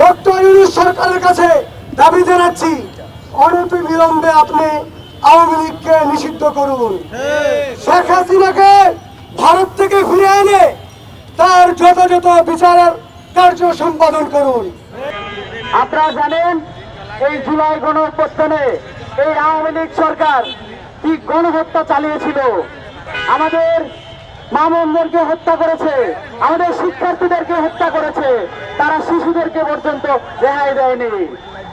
Doctor সরকারের কাছে দাবি জানাচ্ছি, অনতি বিলম্বে আপনি আওয়ামী লীগকে নিষিদ্ধ করুন। শেখ হাসিনাকে ভারত থেকে ফিরে এনে তার যথাযথ বিচারের কার্য সম্পাদন করুন। আপনারা জানেন, এই জুলাই গণঅভ্যুত্থানে এই আওয়ামী লীগ সরকার কি গণহত্যা চালিয়েছিল? আমাদের মামুনদেরকে হত্যা করেছে, আমাদের শিক্ষার্থীদেরকে হত্যা করেছে, তারা শিশুদেরকে পর্যন্ত রেহাই দেয়নি।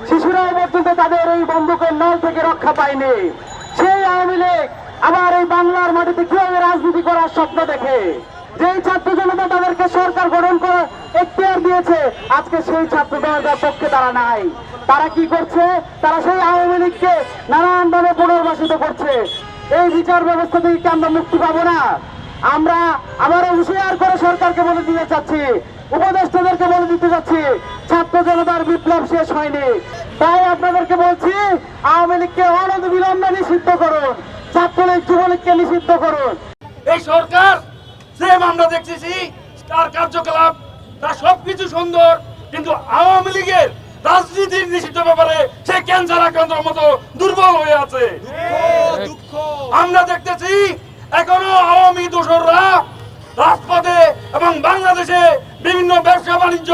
শিশুরাও পর্যন্ত তাদের এই বন্দুকের নল থেকে রক্ষা পায়নি। সেই আওয়ামী লীগ আবার এই বাংলার মাটিতে কীভাবে রাজনীতি করার স্বপ্ন দেখে? যেই ছাত্র জনতা তাদেরকে সরকার গঠন করার এখতিয়ার দিয়েছে, আজকে সেই ছাত্র জনতার পক্ষে তারা নাই। তারা কি করছে? তারা সেই আওয়ামী লীগকে নানানভাবে পুনর্বাসিত করছে। এই বিচার ব্যবস্থা থেকে কি আমরা মুক্তি পাবো না? আমরা আবারও হুঁশিয়ার করে সরকারকে বলে দিতে চাচ্ছি উপদেষ্টাদেরকে বলে দিতে চাচ্ছি ছাত্র জনতার বিপ্লব শেষ হয়নি। তাই আপনাদেরকে বলছি আওয়ামী লীগকে অনন্ত বিলম্বে নিষিদ্ধ করুন ছাত্রলীগ যুবলীগকে নিষিদ্ধ করুন। এই সরকার সেম আমরা দেখতেছি তার কার্যকলাপ তার সবকিছু সুন্দর কিন্তু আওয়ামী লীগের রাজনীতির নিষিদ্ধ ব্যাপারে সে ক্যান্সার আক্রান্তর মতো দুর্বল হয়ে আছে। আমরা দেখতেছি আওয়ামী দোসররা রাজপথে এবং বাংলাদেশে বিভিন্ন ব্যবসা বাণিজ্য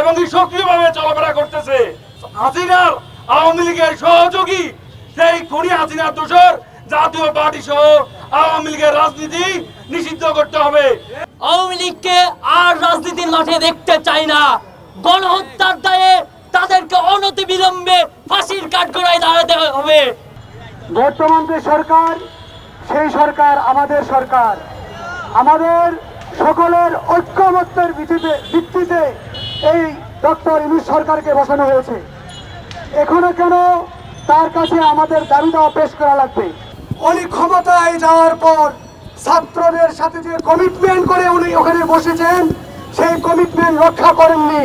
এবং সক্রিয়ভাবে চলাফেরা করতেছে। হাসিনার আওয়ামী লীগের সহযোগী সেই খুনি হাসিনার দোষর জাতীয় পার্টি সহ আওয়ামী লীগের রাজনীতি নিষিদ্ধ করতে হবে। আওয়ামী লীগকে আর রাজনীতির মাঠে দেখতে চাই না। গণহত্যার দায়ে তাদেরকে অনতি বিলম্বে ফাঁসির কাঠগড়ায় দাঁড়াতে হবে। বর্তমান যে সরকার সেই সরকার আমাদের সরকার। আমাদের সকলের ঐক্যমত্যের ভিত্তিতে ভিত্তিতে এই ডক্টর ইউনুস সরকারকে বসানো হয়েছে। এখনও কেন তার কাছে আমাদের দাবি দেওয়া পেশ করা লাগবে? উনি ক্ষমতায় যাওয়ার পর ছাত্রদের সাথে যে কমিটমেন্ট করে উনি ওখানে বসেছেন, সেই কমিটমেন্ট রক্ষা করেননি।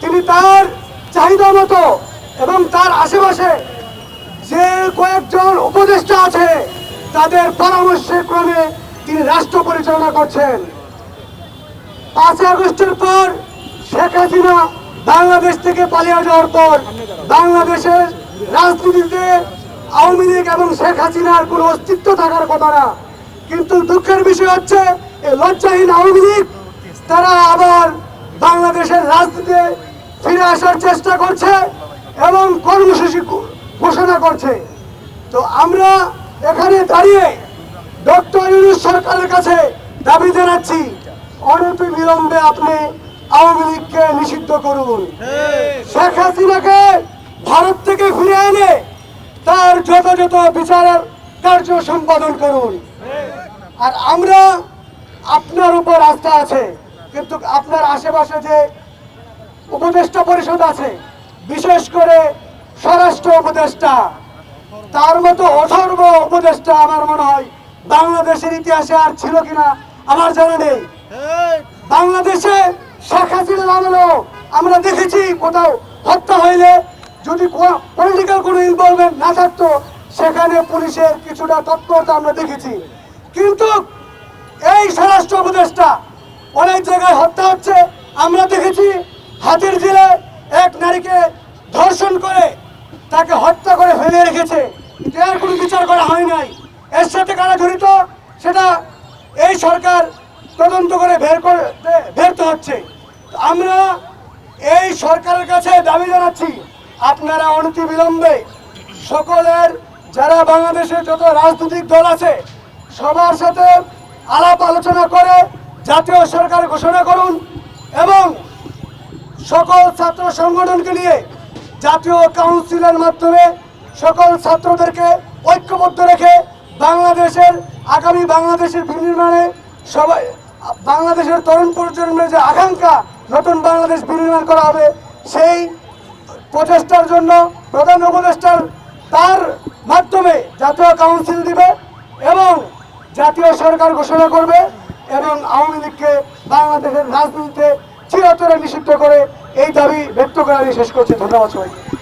তিনি তার চাহিদা মতো এবং তার আশেপাশে যে কয়েকজন উপদেষ্টা আছে তাদের পরামর্শের ক্রমে তিনি রাষ্ট্র পরিচালনা করছেন। পাঁচই আগস্টের পর শেখ হাসিনা বাংলাদেশ থেকে পালিয়ে যাওয়ার পর বাংলাদেশের রাজনীতিতে আওয়ামী লীগ এবং শেখ হাসিনার কোনো অস্তিত্ব থাকার কথা না। কিন্তু দুঃখের বিষয় হচ্ছে, এই লজ্জাহীন আওয়ামী লীগ, তারা আবার বাংলাদেশের রাজনীতিতে ফিরে আসার চেষ্টা করছে এবং কর্মসূচি ঘোষণা করছে। তো আমরা এখানে দাঁড়িয়ে ডক্টর ইউনুস সরকারের কাছে দাবি জানাচ্ছি, অনতি বিলম্বে আপনি আওয়ামী লীগকে নিষিদ্ধ করুন। শেখ হাসিনাকে ভারত থেকে ফিরে এনে তার যথাযথ বিচারের কার্য সম্পাদন করুন। আর আমরা আপনার উপর আস্থা আছে, কিন্তু আপনার আশেপাশে যে উপদেষ্টা পরিষদ আছে, বিশেষ করে স্বরাষ্ট্র উপদেষ্টা তার মতো অথর্ব উপদেষ্টা আমার মনে হয় বাংলাদেশের ইতিহাসে আর ছিল কিনা আমার জানা নেই। বাংলাদেশে শেখ হাসিনার আমলেও আমরা দেখেছি কোথাও হত্যা হইলে যদি পলিটিক্যাল কোনো ইনভলভমেন্ট না থাকতো সেখানে পুলিশের কিছুটা তৎপরতা আমরা দেখেছি। কিন্তু এই স্বরাষ্ট্র উপদেষ্টা অনেক জায়গায় হত্যা হচ্ছে আমরা দেখেছি হাতির জেলে এক নারীকে ধর্ষণ করে তাকে হত্যা করে ফেলে রেখেছে। কিন্তু এর কোনো বিচার করা হয় নাই। এর সাথে কারা জড়িত, সেটা এই সরকার তদন্ত করে বের করতে ব্যর্থ হচ্ছে। আমরা এই সরকারের কাছে দাবি জানাচ্ছি, আপনারা অনতি বিলম্বে সকলের, যারা বাংলাদেশের যত রাজনৈতিক দল আছে, সবার সাথে আলাপ আলোচনা করে জাতীয় সরকার ঘোষণা করুন এবং সকল ছাত্র সংগঠনকে নিয়ে জাতীয় কাউন্সিলের মাধ্যমে সকল ছাত্রদেরকে ঐক্যবদ্ধ রেখে বাংলাদেশের, আগামী বাংলাদেশের বিনির্মাণে সবাই, বাংলাদেশের তরুণ প্রজন্মের যে আকাঙ্ক্ষা নতুন বাংলাদেশ বিনির্মাণ করা হবে, সেই প্রচেষ্টার জন্য প্রধান উপদেষ্টার তার মাধ্যমে জাতীয় কাউন্সিল দিবে এবং জাতীয় সরকার ঘোষণা করবে এবং আওয়ামী লীগকে বাংলাদেশের রাজনীতিতে চিরতরে নিষিদ্ধ করে এই দাবি ব্যক্ত করে আমি শেষ করছি। ধন্যবাদ সবাইকে।